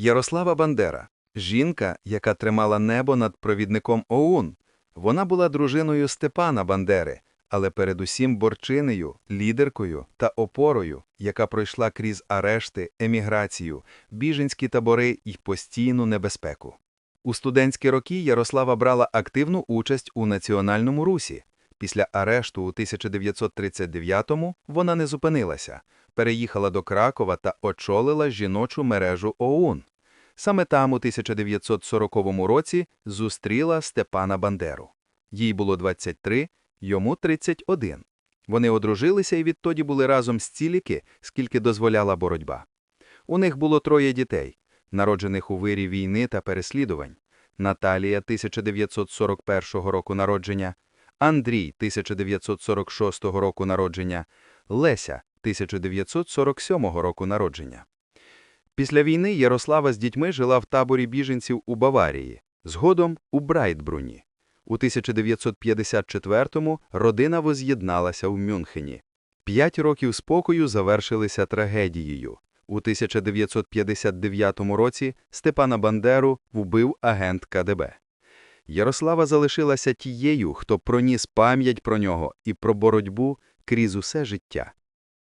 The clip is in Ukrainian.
Ярослава Бандера жінка, яка тримала небо над провідником ОУН. Вона була дружиною Степана Бандери, але передусім борчинею, лідеркою та опорою, яка пройшла крізь арешти, еміграцію, біженські табори і постійну небезпеку. У студентські роки Ярослава брала активну участь у національному русі. Після арешту у 1939-му вона не зупинилася, переїхала до Кракова та очолила жіночу мережу ОУН. Саме там у 1940 році зустріла Степана Бандеру. Їй було 23, йому 31. Вони одружилися і відтоді були разом стільки, скільки дозволяла боротьба. У них було троє дітей, народжених у вирі війни та переслідувань. Наталія 1941 року народження, Андрій 1946 року народження, Леся 1947 року народження. Після війни Ярослава з дітьми жила в таборі біженців у Баварії, згодом у Брайтбруні. У 1954-му родина воз'єдналася в Мюнхені. П'ять років спокою завершилися трагедією. У 1959 році Степана Бандеру вбив агент КДБ. Ярослава залишилася тією, хто проніс пам'ять про нього і про боротьбу крізь усе життя.